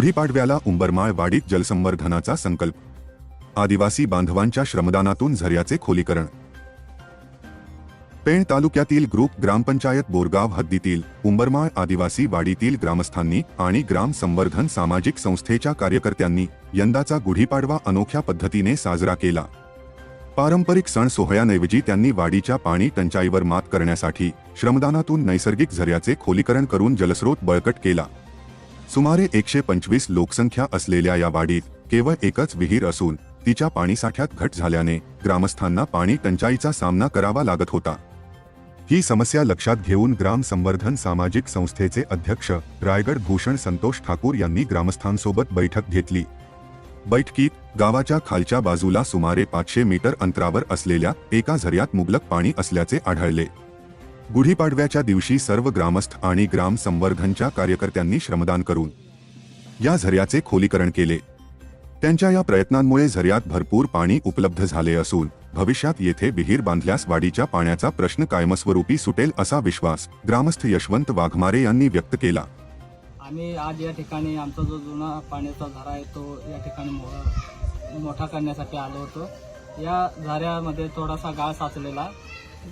गुढीपाडव्याला उंबरमाळ वाडीत जलसंवर्धनाचा संकल्प. आदिवासी बांधवांच्या श्रमदानातून झऱ्याचे खोलीकरण. पेण तालुक्यातील ग्रुप ग्रामपंचायत बोरगाव हद्दीतील उंबरमाळ आदिवासी वाडीतील ग्रामस्थांनी आणि ग्राम संवर्धन सामाजिक संस्थेच्या कार्यकर्त्यांनी यंदाचा गुढीपाडवा अनोख्या पद्धतीने साजरा केला. पारंपरिक सण सोहळ्याऐवजी त्यांनी वाडीच्या पाणी टंचाईवर मात करण्यासाठी श्रमदानातून नैसर्गिक झऱ्याचे खोलीकरण करून जलस्रोत बळकट केला. सुमारे एकशे पंचवीस लोकसंख्या असलेल्या या वाडीत केवळ एकच विहीर असून तिच्या पाणीसाठ्यात घट झाल्याने ग्रामस्थांना पाणी टंचाईचा सामना करावा लागत होता. ही समस्या लक्षात घेऊन ग्राम संवर्धन सामाजिक संस्थेचे अध्यक्ष रायगड भूषण संतोष ठाकूर यांनी ग्रामस्थांसोबत बैठक घेतली. बैठकीत गावाच्या खालच्या बाजूला सुमारे पाचशे मीटर अंतरावर असलेल्या एका झऱ्यात मुबलक पाणी असल्याचे आढळले. गुढीपाडव्याच्या दिवशी सर्व ग्रामस्थ आणि ग्राम संवर्धनच्या कार्यकर्त्यांनी श्रमदान करून या झऱ्याचे खोलीकरण केले. त्यांच्या या प्रयत्नांमुळे झऱ्यात भरपूर पाणी उपलब्ध झाले असून भविष्यात येथे विहीर बांधल्यास वाडीच्या पाण्याचा प्रश्न कायमस्वरूपी सुटेल असा विश्वास ग्रामस्थ यशवंत वाघमारे यांनी व्यक्त केला. आम्ही आज या ठिकाणी आमचा जो जुना पाण्याचा झरा आहे तो या ठिकाणी मो- मोठा करण्यासाठी आलो होतो. या झऱ्यामध्ये थोडासा गाळ साचलेला.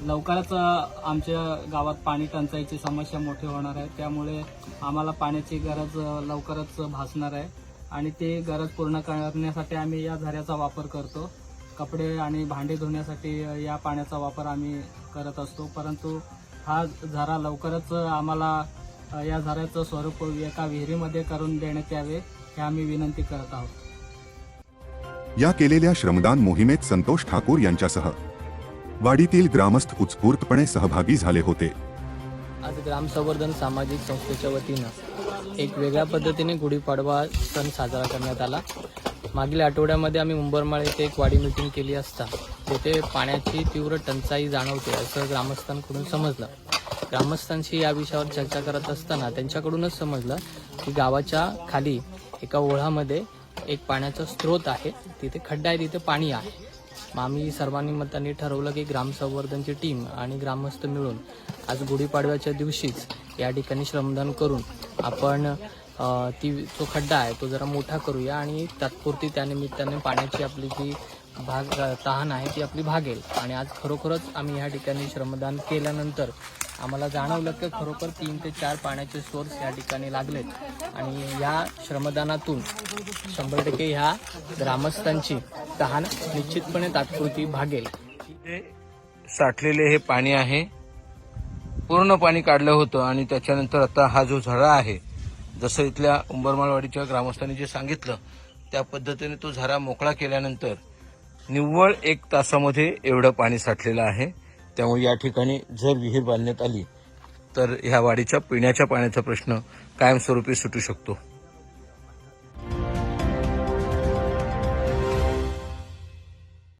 लवकरच आमच्या गावात पाणी टंचाईची समस्या मोठी होणार आहे. त्यामुळे आम्हाला पाण्याची गरज लवकरच भासणार आहे. आणि ती गरज पूर्ण करण्यासाठी आम्ही या झऱ्याचा वापर करतो. कपडे आणि भांडे धुण्यासाठी या पाण्याचा वापर आम्ही करत असतो. परंतु हा झरा लवकरच आम्हाला या झऱ्याचं स्वरूप एका विहिरीमध्ये करून देण्यात यावे हे आम्ही विनंती करत आहोत. या केलेल्या श्रमदान मोहिमेत संतोष ठाकूर यांच्यासह वाडीतील ग्रामस्थ उत्स्फूर्तपणे सहभागी झाले होते. आज ग्राम संवर्धन सामाजिक संस्थेच्या वतीनं एक वेगळ्या पद्धतीने गुढीपाडवा सण साजरा करण्यात आला. मागील आठवड्यामध्ये आम्ही उंबरमाळ येथे एक वाडी मिटिंग केली असता तेथे पाण्याची तीव्र टंचाई जाणवते असं ग्रामस्थांकडून समजलं. ग्रामस्थांशी या विषयावर चर्चा करत असताना त्यांच्याकडूनच समजलं की गावाच्या खाली एका ओढामध्ये एक पाण्याचा स्रोत आहे तिथे खड्डा आहे तिथे पाणी आहे. मग आम्ही सर्वांनी मतांनी ठरवलं की ग्रामसंवर्धनची टीम आणि ग्रामस्थ मिळून आज गुढीपाडव्याच्या दिवशीच या ठिकाणी श्रमदान करून आपण ती जो खड्डा आहे तो जरा मोठा करूया आणि तात्पुरती त्यानिमित्ताने पाण्याची आपली जी भाग तहान आहे ती आपली भागेल. आणि आज खरोखरच आम्ही ह्या ठिकाणी श्रमदान केल्यानंतर आम्हाला जाणवलं की खरोखर तीन ते चार पाण्याचे सोर्स या ठिकाणी लागलेत. आणि या श्रमदानातून शंभर टक्के ह्या ग्रामस्थांची तहान निश्चितपणे तात्पुरती भागेल. ते साठलेले हे पाणी आहे. पूर्ण पाणी काढलं होतं आणि त्याच्यानंतर आता हा जो झरा आहे जसं इथल्या उंबरमाळवाडीच्या ग्रामस्थांनी जे सांगितलं त्या पद्धतीने तो झरा मोकळा केल्यानंतर निव्वळ एक तासामध्ये एवढं पाणी साठलेलं आहे. त्यामुळे या ठिकाणी जर विहीर बांधण्यात आली तर ह्या वाडीच्या पिण्याच्या पाण्याचा प्रश्न कायमस्वरूपी सुटू शकतो.